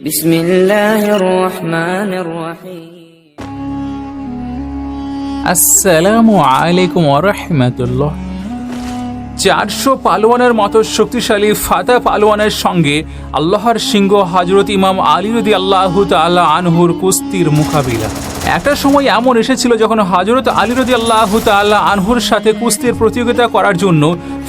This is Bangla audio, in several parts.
بسم الله الرحمن الرحيم আসসালামু আলাইকুম আরহামতুল্লাহ চারশো পালোয়ানের মতো শক্তিশালী ফাতা পালোয়ানের সঙ্গে আল্লাহর সিংহ হজরত ইমাম আলী রদি আল্লাহ তাল্লাহ আনহুর কুস্তির মোকাবিলা একটা সময় এমন এসেছিল যখন হজরত আলী রদি আল্লাহ তাল্লাহ আনহুর সাথে কুস্তির প্রতিযোগিতা করার জন্য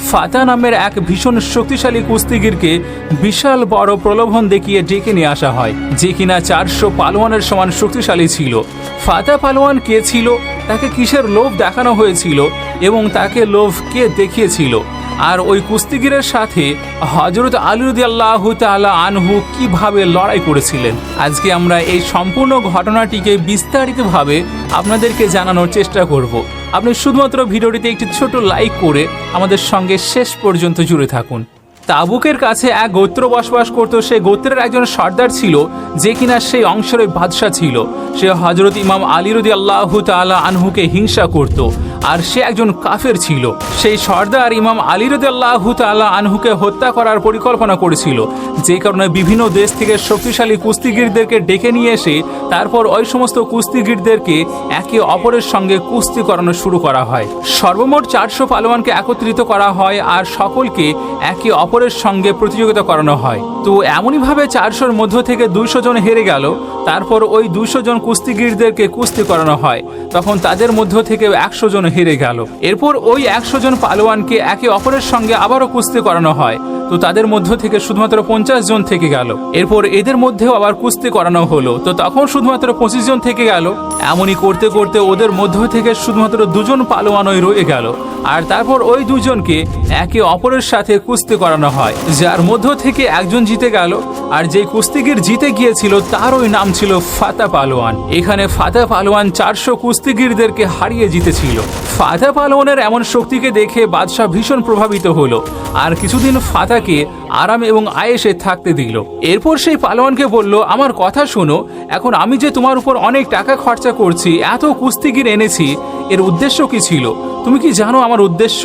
ফাতা নামের এক ভীষণ শক্তিশালী কুস্তিগিরকে বিশাল বড় প্রলোভন দেখিয়ে ডেকে নিয়ে আসা হয়, যে কিনা চারশো পালোয়ানের সমান শক্তিশালী ছিল। ফাতা পালোয়ান কে ছিল? তাকে কিসের লোভ দেখানো হয়েছিল? এবং তাকে লোভ কে দেখিয়েছিল? আর ওই কুস্তিগিরের সাথে হজরত আলিরুদ্দি আল্লাহ তালা আনহু কীভাবে লড়াই করেছিলেন? আজকে আমরা এই সম্পূর্ণ ঘটনাটিকে বিস্তারিতভাবে আপনাদেরকে জানানোর চেষ্টা করব। আপনি শুধুমাত্র ভিডিওটিতে একটি ছোট লাইক করে আমাদের সঙ্গে শেষ পর্যন্ত জুড়ে থাকুন। তাবুকের কাছে এক গোত্র বসবাস করত, সে গোত্রের একজন সর্দার ছিল যে কিনা সেই অংশের বাদশাহ ছিল। সে হজরত ইমাম আলী রদি আল্লাহ তালা আনহুকে হিংসা করত। আর সে একজন কাফের ছিল। সেই সর্দার ইমাম আলী রদি আল্লাহ তালা আনহুকে হত্যা করার পরিকল্পনা করেছিল। যে কারণে বিভিন্ন দেশ থেকে শক্তিশালী কুস্তিগিরদেরকে ডেকে নিয়ে এসে তারপর ওই সমস্ত কুস্তিগিরদেরকে একে অপরের সঙ্গে কুস্তি করানো শুরু করা হয়। সর্বমোট চারশো পালোয়ানকে একত্রিত করা হয় আর সকলকে একে অপরের সঙ্গে প্রতিযোগিতা করানো হয়। তো এমনইভাবে চারশোর মধ্য থেকে দুইশো জন হেরে গেল, তারপর ওই দুইশো জন কুস্তিগিরদেরকে কুস্তি করানো হয়। তখন তাদের মধ্য থেকে একশো জন হেরে গেল। এরপর ওই একশো জন পালোয়ানকে একে অপরের সঙ্গে আবারও কুস্তি করানো হয়। তো তাদের মধ্য থেকে শুধুমাত্র পঞ্চাশ জন থেকে গেল। এরপর এদের মধ্যেও আবার কুস্তি করানো হলো। তো তখন শুধুমাত্র পঁচিশ জন থেকে গেল। এমনই করতে করতে ওদের মধ্য থেকে শুধুমাত্র দুজন পালোয়ানই রয়ে গেল। আর তারপর ওই দুজনকে একে অপরের সাথে কুস্তি করানো হয়। যার মধ্য থেকে একজন জিতে গেল। আর যে কুস্তিগির জিতে গিয়েছিল তার ওই নাম ছিল ফাতা পালোয়ান। এখানে ফাতা পালোয়ান চারশো কুস্তিগিরদেরকে হারিয়ে জিতেছিল। ফাতা পালোয়ানের এমন শক্তিকে দেখে বাদশাহ ভীষণ প্রভাবিত হলো। আর কিছুদিন ফাতাকে আরাম এবং আয়েসে থাকতে দিল। এরপর সেই পালোয়ানকে বলল, আমার কথা শোনো, এখন আমি যে তোমার উপর অনেক টাকা খরচা করছি, এত কুস্তিগির এনেছি, এর উদ্দেশ্য কি ছিল? তুমি কি জানো আমার উদ্দেশ্য?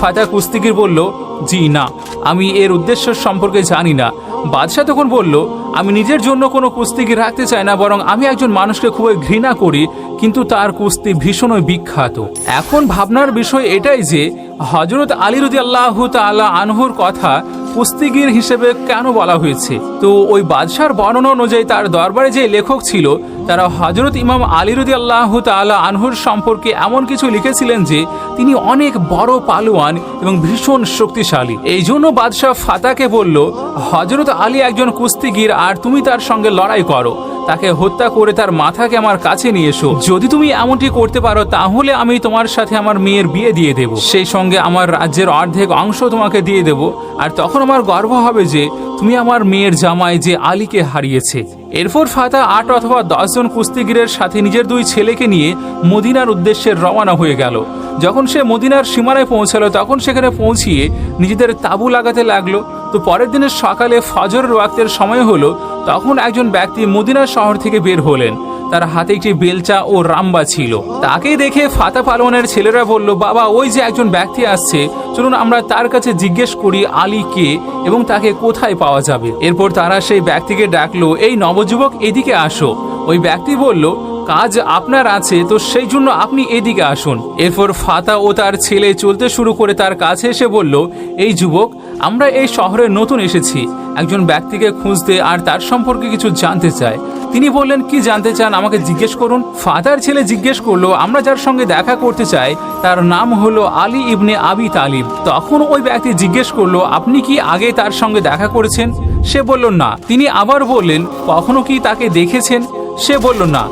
ফাতা কুস্তিগির বলল, জি, না। আমি এর উদ্দেশ্য সম্পর্কে জানি না। বাদশাহ তখন বলল, আমি নিজের জন্য কোনো কুস্তিগির রাখতে চাই না, বরং আমি একজন মানুষকে খুবই ঘৃণা করি, কিন্তু তার কুস্তি ভীষণই বিখ্যাত। এখন ভাবনার বিষয় এটাই যে হজরত আলী রদি আল্লাহ তাল্লাহ আনহুর কথা কুস্তিগির হিসেবে কেন বলা হয়েছে? তো ওই বাদশার বর্ণনা অনুযায়ী তার দরবারে যে লেখক ছিল তারা হজরত ইমাম আলী রদি আল্লাহ তাল্লাহ আনহুর সম্পর্কে এমন কিছু লিখেছিলেন যে তিনি অনেক বড় পালোয়ান এবং ভীষণ শক্তিশালী। এই জন্য বাদশাহ ফাতাকে বলল হজরত আলী একজন কুস্তিগির আর তুমি তার সঙ্গে লড়াই করো। তাকে হত্যা করে তার মাথাকে আমার কাছে নিয়ে এসো। যদি তুমি এমনটি করতে পারো, তাহলে আমি তোমার সাথে আমার মেয়ের বিয়ে দিয়ে দেব। সেই সঙ্গে আমার রাজ্যের অর্ধেক অংশ তোমাকে দিয়ে দেব। আর তখন আমার গর্ব হবে যে তুমি আমার মেয়ের জামাই যে আলীকে হারিয়েছে। এরপর ফাতা আট অথবা দশজন কুস্তিগিরের সাথে নিজের দুই ছেলেকে নিয়ে মদিনার উদ্দেশ্যে রওনা হয়ে গেল। যখন সে মদিনার সীমানায় পৌঁছালো, তখন সেখানে পৌঁছিয়ে নিজেদের তাবু লাগাতে লাগল। তো পরের দিনের সকালে ফজর ওয়াক্তের সময় হলো, তখন একজন ব্যক্তি মদিনা শহর থেকে বের হলেন। তার হাতে একটি বেলচা ও রাম্বা ছিল। তাকে দেখে ফাতা পালনের ছেলেরা বলল, বাবা, ওই যে একজন ব্যক্তি আসছে। চলুন আমরা তার কাছে জিজ্ঞেস করি আলী কে এবং তাকে কোথায় পাওয়া যাবে? এরপর তারা সেই ব্যক্তিকে ডাকলো, এই নবযুবক, এদিকে আসো। ওই ব্যক্তি বলল, কাজ আপনার আছে, তো সেই জন্য আপনি এদিকে আসুন। এরপর ফাতা ও তার ছেলে চলতে শুরু করে তার কাছে এসে বলল, এই যুবক, আমরা এই শহরে নতুন এসেছি। একজন ব্যক্তিকে খুঁজতে আর তার সম্পর্কে কিছু জানতে চায় তিনি বললেন, কি জানতে চান আমাকে জিজ্ঞেস করুন? ফাদার ছেলে জিজ্ঞেস করল, আমরা যার সঙ্গে দেখা করতে চাই, তার নাম হলো আলী ইবনে আবি তালিব। তখন ওই ব্যক্তি জিজ্ঞেস করল, আপনি কি আগে তার সঙ্গে দেখা করেছেন? সে বলল, না। তিনি আবার বললেন, কখনো কি তাকে দেখেছেন? সে বলল, না।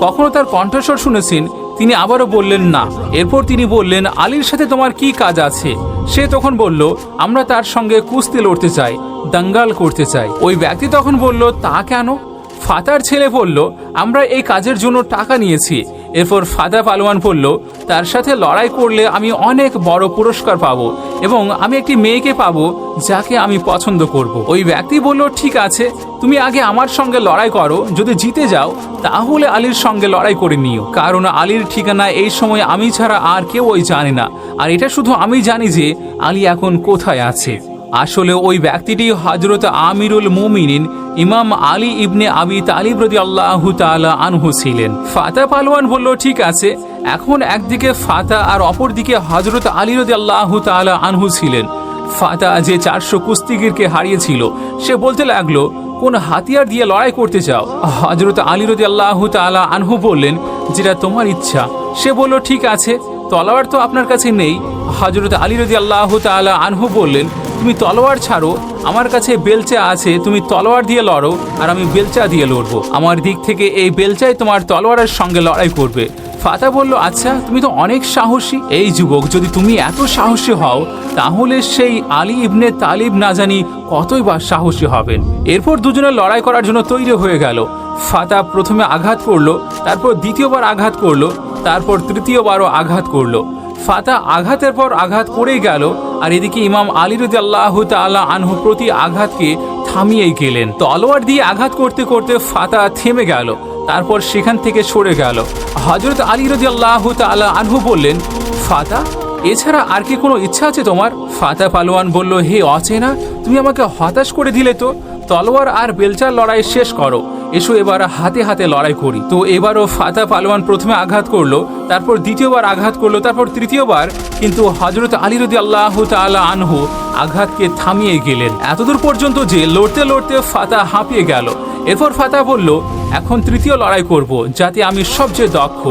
কখনো তার কণ্ঠস্বর শুনেছেন? তিনি আবারও বললেন, না। এরপর তিনি বললেন, আলীর সাথে তোমার কি কাজ আছে? সে তখন বলল, আমরা তার সঙ্গে কুস্তি লড়তে চাই, দাঙ্গাল করতে চাই। ওই ব্যক্তি তখন বলল, তা কেন? ফাতার ছেলে বলল, আমরা এই কাজের জন্য টাকা নিয়েছি। এরপর ফাদা পালোয়ান বলল, তার সাথে লড়াই করলে আমি অনেক বড় পুরস্কার পাবো এবং আমি একটি মেয়েকে পাবো যাকে আমি পছন্দ করব। ওই ব্যক্তি বলল, ঠিক আছে, তুমি আগে আমার সঙ্গে লড়াই করো। যদি জিতে যাও, তাহলে আলীর সঙ্গে লড়াই করে নিও। কারণ আলীর ঠিকানা এই সময় আমি ছাড়া আর কেউ ওই জানে না। আর এটা শুধু আমি জানি যে আলী এখন কোথায় আছে। আসলে ওই ব্যক্তিটি হজরত আমিরুল মুমিনিন ইমাম আলী ইবনে আবি তালিব রদি আল্লাহ আনহু ছিলেন। ফাতা পালোয়ান বলল, ঠিক আছে, এখন একদিকে ফাতা আর অপরদিকে হজরত আলী রদি আল্লাহ তালা আনহু ছিলেন। ফাতা যে চারশো কুস্তিগিরকে হারিয়েছিল, সে বলতে লাগল, কোন হাতিয়ার দিয়ে লড়াই করতে চাও? হজরত আলী রদি আল্লাহ তালা আনহু বললেন, যেটা তোমার ইচ্ছা। সে বলল, ঠিক আছে, তলোয়ার তো আপনার কাছে নেই। হজরত আলী রদি আল্লাহ তালা আনহু বললেন তুমি তলোয়ার ছাড়ো, আমার কাছে বেলচা আছে, তুমি তলোয়ার দিয়ে লড়ো, আর আমি বেলচা দিয়ে লড়বো। আমার দিক থেকে এই বেলচাই তোমার তলোয়ারের সঙ্গে লড়াই করবে। ফাতা বলল আচ্ছা তুমি তো অনেক সাহসী। এই যুবক, যদি তুমি এত সাহসী হও, তাহলে সেই আলী ইবনে তালিব না জানি কতই বা সাহসী হবেন। এরপর দুজনে লড়াই করার জন্য তৈরি হয়ে গেল। ফাতা প্রথমে আঘাত করল, তারপর দ্বিতীয়বার আঘাত করল, তারপর তৃতীয়বারও আঘাত করল। ফাতা আঘাতের পর আঘাত করেই গেল আর এদিকে ইমাম আলী রদি আল্লাহ তাল্লাহ আনহু প্রতি আঘাতকে থামিয়েই গেলেন। তলোয়ার দিয়ে আঘাত করতে করতে ফাতা থেমে গেল, তারপর সেখান থেকে সরে গেল। হজরত আলী রদি আল্লাহ তাল্লাহ আনহু বললেন, ফাতা, এছাড়া আর কি কোনো ইচ্ছা আছে তোমার? ফাতা পালোয়ান বলল, হে অচেনা, তুমি আমাকে হতাশ করে দিলে তো। তলোয়ার আর বেলচার লড়াই শেষ করো। এসো এবার হাতে হাতে লড়াই করি। তো এবারও ফাতা পালোয়ান প্রথমে আঘাত করল, তারপর দ্বিতীয়বার আঘাত করল, তারপর তৃতীয়বার কিন্তু হজরত আলী রদি আল্লাহ তাআলা আনহু আঘাতকে থামিয়ে গেলেন। এতদূর পর্যন্ত যে লড়তে লড়তে ফাতা হাঁপিয়ে গেল। এরপর ফাতা বলল, এখন তৃতীয় লড়াই করব, যাতে আমি সবচেয়ে দক্ষ,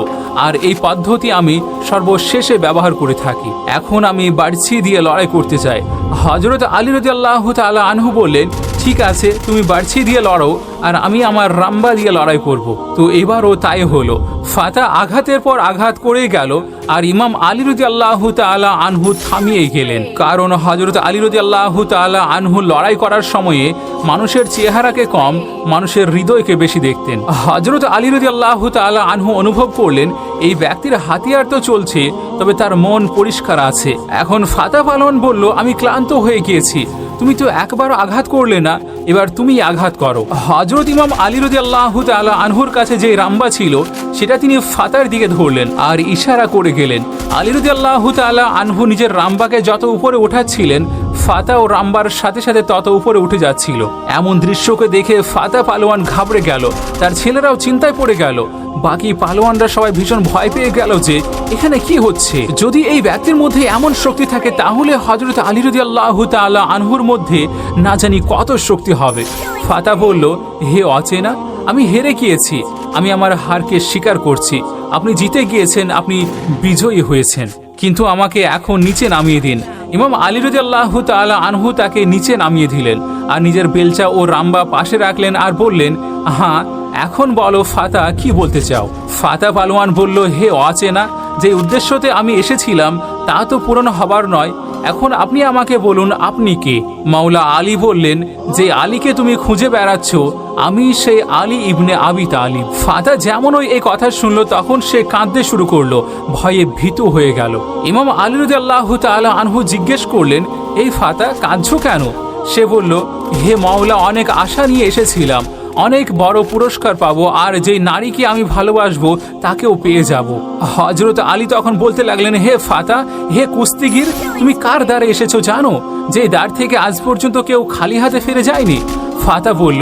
আর এই পদ্ধতি আমি সর্বশেষে ব্যবহার করে থাকি। এখন আমি বাড়ছি দিয়ে লড়াই করতে চাই। হজরত আলী রদি আল্লাহ তালা আনহু বললেন ঠিক আছে, তুমি বাড়ছি দিয়ে লড়ো আর আমি আমার রাম্বা দিয়ে লড়াই করব। তো এবারও তাই হলো। ফাতা আঘাতের পর আঘাত করেই গেল আর ইমাম আলী রদি আল্লাহ তালা আনহু থামিয়ে গেলেন। কারণ হজরত আলী রদি আল্লাহ তালা আনহু লড়াই করার সময়ে মানুষের চেহারাকে কম, মানুষের হৃদয়কে বেশি দেখতেন। হজরত আলী রদি আল্লাহ তালা আনহু অনুভব করলেন, এই ব্যক্তির হাতিয়ার তো চলছে, তবে তার মন পরিষ্কার আছে। এখন ফাতা পালন বলল, আমি ক্লান্ত হয়ে গিয়েছি। তুমি তো একবারও আঘাত করলে না এবার তুমি আঘাত করো। হজরত ইমাম আলী রদি আল্লাহ তালা আনহুর কাছে যে রাম্বা ছিল, সেটা তিনি ফাতার দিকে ধরলেন আর ইশারা করে গেলেন। আলী রদি আল্লাহ তালা আনহু নিজের রাম্বাকে যত উপরে ওঠাচ্ছিলেন, ফাতা ও রাম্বার সাথে সাথে তত উপরে উঠে যাচ্ছিল। এমন দৃশ্যকে দেখে ফাতা পালোয়ান ঘাবড়ে গেল, তার ছেলেরাও চিন্তায় পড়ে গেল। বাকি পালোয়ানরা সবাই ভীষণ ভয় পেয়ে গেল যে, এখানে কি হচ্ছে? যদি এই ব্যক্তির মধ্যে এমন শক্তি থাকে, তাহলে হজরত আলী রদি আল্লাহ তাল্লাহ আনহুর মধ্যে না জানি কত শক্তি হবে। ফাতা বলল, হে অচেনা, আমি হেরে গিয়েছি। আমি আমার হারকে স্বীকার করছি। আপনি জিতে গিয়েছেন, আপনি বিজয়ী হয়েছেন। কিন্তু আমাকে এখন নিচে নামিয়ে দিন। ইমাম আলী রদি আল্লাহ তালা আনহু তাকে নিচে নামিয়ে দিলেন আর নিজের বেলচা ও রাম্বা পাশে রাখলেন আর বললেন হ্যাঁ এখন বলো ফাতা, কি বলতে চাও? ফাতা পালোয়ান বলল, হে অচেনা, যে উদ্দেশ্যতে আমি এসেছিলাম, তা তো পূরণ হবার নয়। এখন আপনি আমাকে বলুন, আপনি কে? মাওলা আলী বললেন, যে আলীকে তুমি খুঁজে বেড়াচ্ছ, আমি সেই আলী ইবনে আবি তালিব। ফাতা যেমন ওই এই কথা শুনলো, তখন সে কাঁদতে শুরু করল, ভয়ে ভীতু হয়ে গেল। ইমাম আলী আল্লাহ তাআলা আনহু জিজ্ঞেস করলেন, এই ফাতা কাঁদছ কেন? সে বলল, হে মাওলা, অনেক আশা নিয়ে এসেছিলাম। অনেক বড় পুরস্কার পাবো, আর যে নারীকে আমি ভালোবাসবো, তাকেও পেয়ে যাব। হজরত আলী তখন বলতে লাগলেন, হে ফাতা, হে কুস্তিগির, তুমি কার দ্বারে এসেছ জানো? যে দ্বার থেকে আজ পর্যন্ত কেউ খালি হাতে ফিরে যায়নি? ফাতা বলল,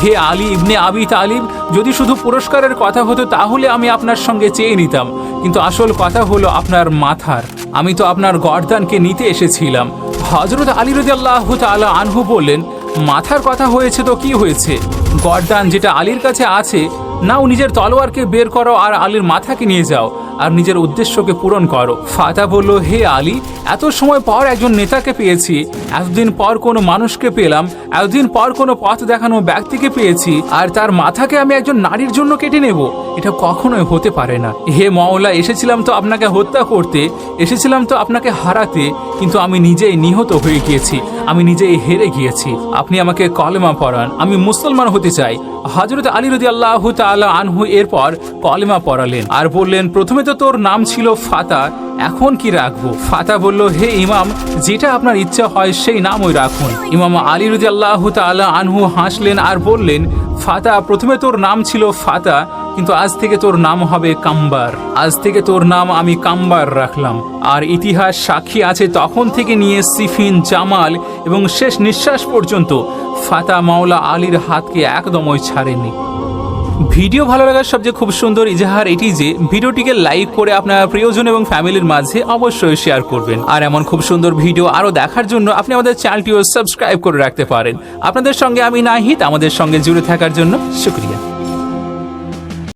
হে আলী ইবনে আবি তালিব, যদি শুধু পুরস্কারের কথা হতো, তাহলে আমি আপনার সঙ্গে চেয়ে নিতাম। কিন্তু আসল কথা হলো আপনার মাথার। আমি তো আপনার গর্দানকে নিতে এসেছিলাম। হজরত আলী রদি আল্লাহ তালা আনহু বললেন, মাথার কথা হয়েছে তো কি হয়েছে? গর্দান যেটা আলীর কাছে আছে, নাও নিজের তলোয়ারকে বের করো আর আলীর মাথাকে নিয়ে যাও। আর নিজের উদ্দেশ্যকে পূরণ করো। ফাতা বলল, হে আলী, এত সময় পর একজন নেতাকে পেয়েছি। এতদিন পর কোনো মানুষকে পেলাম। এতদিন পর কোনো পথ দেখানো ব্যক্তিকে পেয়েছি। আর তার মাথাকে আমি একজন নারীর জন্য কেটে নেব। এটা কখনোই হতে পারে না। হে মওলা, এসেছিলাম তো আপনাকে হত্যা করতে, এসেছিলাম তো আপনাকে হারাতে, কিন্তু আমি নিজেই নিহত হয়ে গিয়েছি। আমি নিজেই হেরে গিয়েছি। আপনি আমাকে কলেমা পড়ান। আমি মুসলমান হতে চাই। হজরত আলী রদি আল্লাহ আনহু এরপর কলেমা পড়ালেন আর বললেন, প্রথমে তো তোর নাম ছিল ফাতা, এখন কি রাখব? ফাতা বলল, হে ইমাম, যেটা আপনার ইচ্ছা হয় সেই নাম ওই রাখুন। ইমাম আলী রদি আল্লাহ আনহু হাসলেন আর বললেন, ফাতা, প্রথমে তোর নাম ছিল ফাতা, কিন্তু আজ থেকে তোর নাম হবে কাম্বার। আজ থেকে তোর নাম আমি কাম্বার রাখলাম। আর ইতিহাস সাক্ষী আছে তখন থেকে নিয়ে সিফিন, জামাল এবং শেষ নিঃশ্বাস পর্যন্ত। ফাতা মাওলা আলীর হাতকে একদমই ছাড়েনি ভিডিও ভালো লাগার সবচেয়ে খুব সুন্দর ইজাহার এটি যে, ভিডিওটিকে লাইক করে আপনার প্রিয়জন এবং ফ্যামিলির মাঝে অবশ্যই শেয়ার করবেন। আর এমন খুব সুন্দর ভিডিও আরও দেখার জন্য আপনি আমাদের চ্যানেলটিও সাবস্ক্রাইব করে রাখতে পারেন। আপনাদের সঙ্গে আমি নাহিদ, আমাদের সঙ্গে জুড়ে থাকার জন্য শুক্রিয়া।